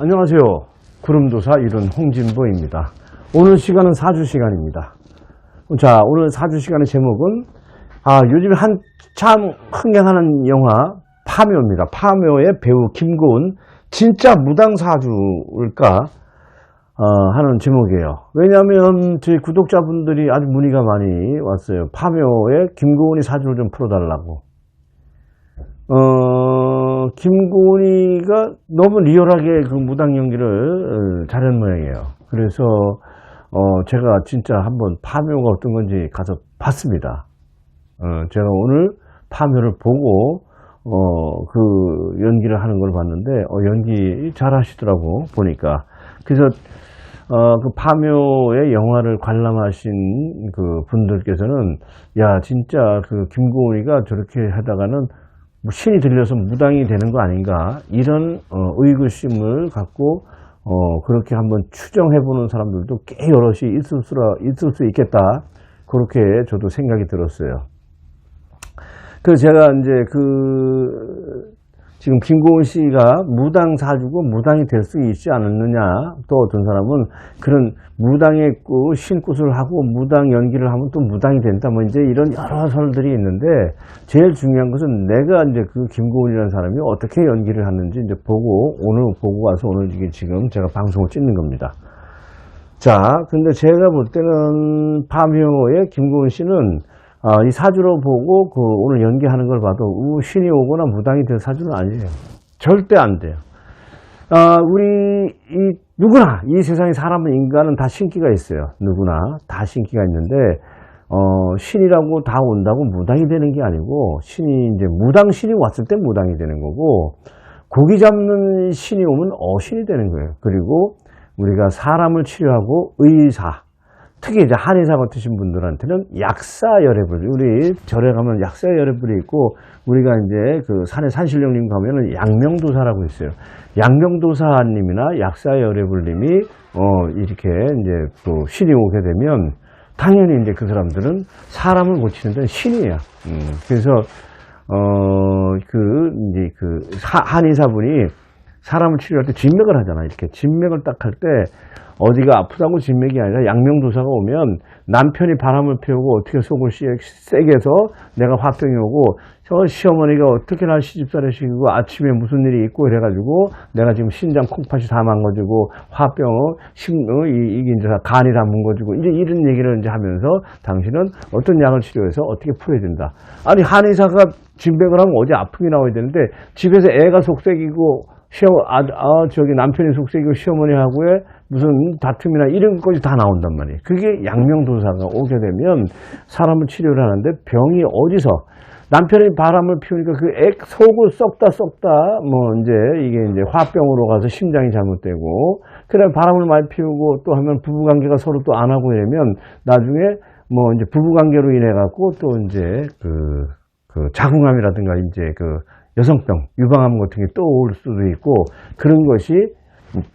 안녕하세요. 구름도사 이룬 홍진보입니다. 오늘 시간은 사주 시간입니다. 자, 오늘 사주 시간의 제목은 아, 요즘 한참 흥행하는 영화 파묘입니다. 파묘의 배우 김고은 진짜 무당 사주일까 어, 하는 제목이에요. 왜냐하면 저희 구독자분들이 아주 문의가 많이 왔어요. 파묘에 김고은이 사주를 좀 풀어달라고. 어, 김고은이가 너무 리얼하게 그 무당 연기를 어, 잘한 모양이에요. 그래서 어, 제가 진짜 한번 파묘가 어떤 건지 가서 봤습니다. 어, 제가 오늘 파묘를 보고 어, 그 연기를 하는 걸 봤는데 어, 연기 잘 하시더라고 보니까 그래서 어, 그 파묘의 영화를 관람하신 그 분들께서는 야 진짜 그 김고은이가 저렇게 하다가는 뭐 신이 들려서 무당이 되는 거 아닌가 이런 어, 의구심을 갖고 어, 그렇게 한번 추정해 보는 사람들도 꽤 여럿이 있을 수, 있을 수 있겠다 그렇게 저도 생각이 들었어요. 그래서 제가 이제 그 지금 김고은 씨가 무당 사주고 무당이 될 수 있지 않았느냐 또 어떤 사람은 그런 무당의 그 신굿을 하고 무당 연기를 하면 또 무당이 된다 뭐 이제 이런 여러 설들이 있는데 제일 중요한 것은 내가 이제 그 김고은이라는 사람이 어떻게 연기를 하는지 이제 보고 오늘 보고 와서 오늘 이게 지금 제가 방송을 찍는 겁니다. 자, 근데 제가 볼 때는 파묘의 김고은 씨는 아, 이 사주로 보고 그 오늘 연기하는 걸 봐도 우, 신이 오거나 무당이 될 사주는 아니에요. 절대 안 돼요. 아, 우리 이 누구나 이 세상에 사람은 인간은 다 신기가 있어요. 누구나 다 신기가 있는데 어, 신이라고 다 온다고 무당이 되는 게 아니고 신이 이제 무당 신이 왔을 때 무당이 되는 거고 고기 잡는 신이 오면 어신이 되는 거예요. 그리고 우리가 사람을 치료하고 의사 특히 이제 한의사 같으신 분들한테는 약사 열애불 우리 절에 가면 약사 열애불이 있고 우리가 이제 그 산에 산신령님 가면은 양명도사라고 있어요. 양명도사님이나 약사 열애불님이 어 이렇게 이제 또 신이 오게 되면 당연히 이제 그 사람들은 사람을 고치는 데는 신이에요. 음, 그래서 어 그 이제 그 하- 한의사분이 사람을 치료할 때 진맥을 하잖아. 이렇게 진맥을 딱 할 때 어디가 아프다고 진맥이 아니라 양명도사가 오면 남편이 바람을 피우고 어떻게 속을 씨- 세게 해서 내가 화병이 오고 저 시어머니가 어떻게 날 시집살이 시키고 아침에 무슨 일이 있고 이래가지고 내가 지금 신장 콩팥이 다 망가지고 화병 심, 어, 이, 이게 이제 다 간이 다 뭉거지고 이제 이런 얘기를 이제 하면서 당신은 어떤 약을 치료해서 어떻게 풀어야 된다. 아니 한의사가 진맥을 하면 어디 아픔이 나와야 되는데 집에서 애가 속색이고 시어, 아, 아, 저기 남편이 속색이고 시어머니하고의 무슨 다툼이나 이런 것까지 다 나온단 말이에요. 그게 양명도사가 오게 되면 사람을 치료를 하는데 병이 어디서 남편이 바람을 피우니까 그 액 속을 썩다 썩다 뭐 이제 이게 이제 화병으로 가서 심장이 잘못되고 그다음에 바람을 많이 피우고 또 하면 부부 관계가 서로 또 안 하고 이러면 나중에 뭐 이제 부부 관계로 인해 갖고 또 이제 그, 그 자궁암이라든가 이제 그 여성병, 유방암 같은 게또올 수도 있고 그런 것이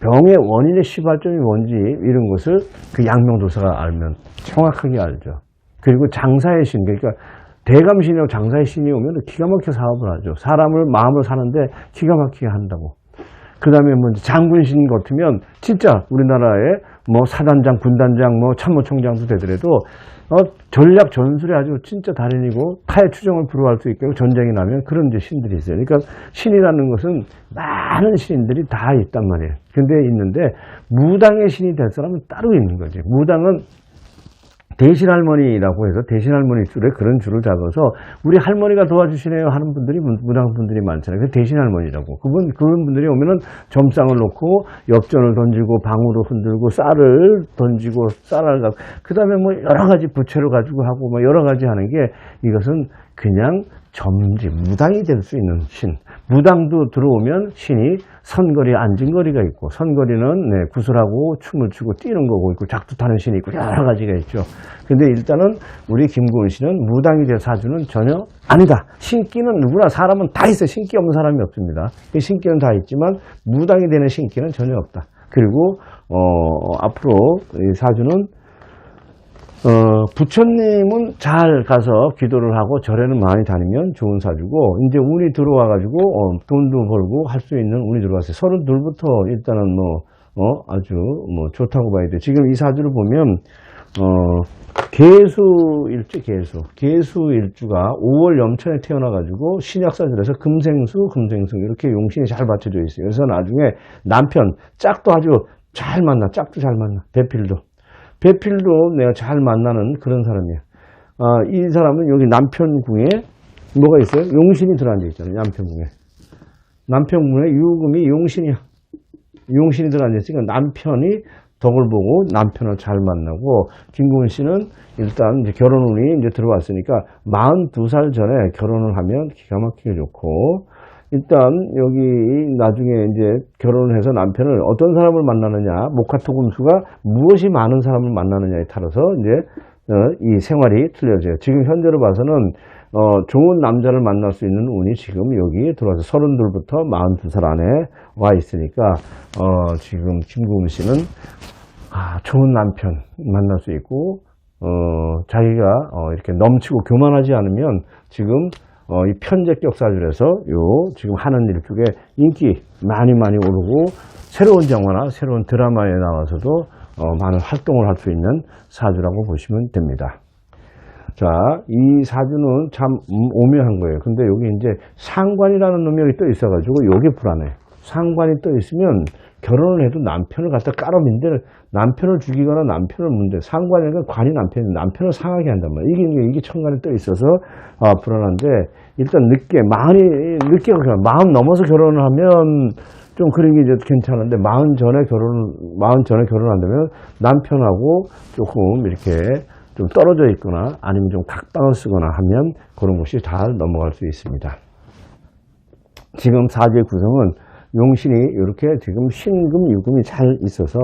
병의 원인의 시발점이 뭔지 이런 것을 그 양명도사가 알면 정확하게 알죠. 그리고 장사의 신, 그러니까 대감신이라고 장사의 신이 오면 기가 막히게 사업을 하죠. 사람을, 마음을 사는데 기가 막히게 한다고. 그 다음에 뭐 장군신 같으면 진짜 우리나라에 뭐 사단장, 군단장, 뭐 참모총장도 되더라도 어, 전략 전술이 아주 진짜 달인이고 타의 추정을 불허할 수 있고 전쟁이 나면 그런 이제 신들이 있어요. 그러니까 신이라는 것은 많은 신들이 다 있단 말이에요. 근데 있는데 무당의 신이 될 사람은 따로 있는 거지. 무당은 대신 할머니라고 해서 대신 할머니 줄에 그런 줄을 잡아서 우리 할머니가 도와주시네요 하는 분들이 무- 무당 분들이 많잖아요. 그 대신 할머니라고. 그분 그런 분들이 오면은 점상을 놓고 엽전을 던지고 방으로 흔들고 쌀을 던지고 쌀을 갖고 그다음에 뭐 여러 가지 부채를 가지고 하고 뭐 여러 가지 하는 게 이것은 그냥 점지 무당이 될 수 있는 신. 무당도 들어오면 신이 선거리 안진거리가 있고 선거리는 네, 구슬하고 춤을 추고 뛰는 거고 있고 작두 타는 신이 있고 여러 가지가 있죠. 근데 일단은 우리 김구은 씨는 무당이 될 사주는 전혀 아니다. 신기는 누구나 사람은 다 있어요. 신기 없는 사람이 없습니다. 그 신기는 다 있지만 무당이 되는 신기는 전혀 없다. 그리고 어, 앞으로 이 사주는 어, 부처님은 잘 가서 기도를 하고 절에는 많이 다니면 좋은 사주고, 이제 운이 들어와가지고, 어, 돈도 벌고 할 수 있는 운이 들어왔어요. 서른 둘부터 일단은 뭐, 어, 아주 뭐 좋다고 봐야 돼. 지금 이 사주를 보면, 어, 개수일주, 개수. 개수일주가 5월 염천에 태어나가지고 신약사주에서 금생수, 금생수 이렇게 용신이 잘 받쳐져 있어요. 그래서 나중에 남편, 짝도 아주 잘 만나, 짝도 잘 만나, 배필도. 배필도 내가 잘 만나는 그런 사람이야. 아, 이 사람은 여기 남편궁에 뭐가 있어요? 용신이 들어앉아 있잖아요. 남편궁에. 남편궁에 유금이 용신이야. 용신이 들어앉아 있으니까 남편이 덕을 보고 남편을 잘 만나고 김구은 씨는 일단 이제 결혼운이 이제 들어왔으니까 42살 전에 결혼을 하면 기가 막히게 좋고 일단 여기 나중에 이제 결혼을 해서 남편을 어떤 사람을 만나느냐 목화토금수가 무엇이 많은 사람을 만나느냐에 따라서 이제 어, 이 생활이 틀려져요. 지금 현재로 봐서는 어, 좋은 남자를 만날 수 있는 운이 지금 여기 들어와서 서른둘부터 42살 안에 와 있으니까 어, 지금 김구은 씨는 아, 좋은 남편 만날 수 있고 어, 자기가 어, 이렇게 넘치고 교만하지 않으면 지금 어, 이 편제 격 사주에서 요 지금 하는 일 쪽에 인기 많이 많이 오르고 새로운 영화나 새로운 드라마에 나와서도 어, 많은 활동을 할 수 있는 사주라고 보시면 됩니다. 자, 이 사주는 참 음, 오묘한 거예요. 근데 여기 이제 상관이라는 능력이 또 있어가지고 여기 불안해. 상관이 떠 있으면 결혼을 해도 남편을 갖다 깔아민데 남편을 죽이거나 남편을 문제 상관이라는 건 관이 남편이 남편을 상하게 한단 말이야. 이게 이게 천간에 떠 있어서 아, 불안한데 일단 늦게 많이 늦게 마음 넘어서 결혼을 하면 좀 그런 게 이제 괜찮은데 마흔 전에 결혼 마흔 전에 결혼한다면 남편하고 조금 이렇게 좀 떨어져 있거나 아니면 좀 각방을 쓰거나 하면 그런 것이 잘 넘어갈 수 있습니다. 지금 사주의 구성은 용신이 이렇게 지금 신금, 유금이 잘 있어서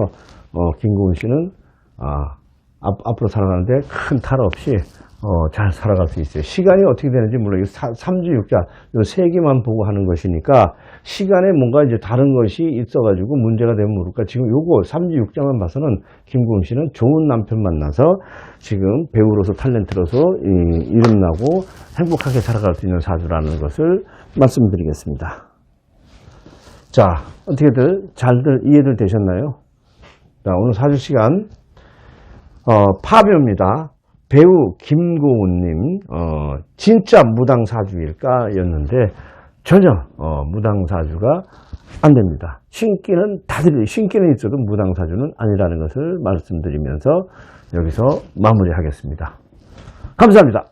어, 김구은 씨는 아, 앞, 앞으로 살아가는데 큰 탈 없이 어, 잘 살아갈 수 있어요. 시간이 어떻게 되는지 몰라요. 삼주육자 요세 개만 보고 하는 것이니까 시간에 뭔가 이제 다른 것이 있어가지고 문제가 되면 모를까. 지금 요거 삼주육자만 봐서는 김구은 씨는 좋은 남편 만나서 지금 배우로서 탤런트로서 이, 이름 나고 행복하게 살아갈 수 있는 사주라는 것을 말씀드리겠습니다. 자, 어떻게들 잘들 이해들 되셨나요? 자, 오늘 사주 시간, 어, 파묘입니다. 배우 김고은님, 어, 진짜 무당 사주일까? 였는데, 전혀, 어, 무당 사주가 안 됩니다. 신기는 다들, 신기는 있어도 무당 사주는 아니라는 것을 말씀드리면서 여기서 마무리하겠습니다. 감사합니다.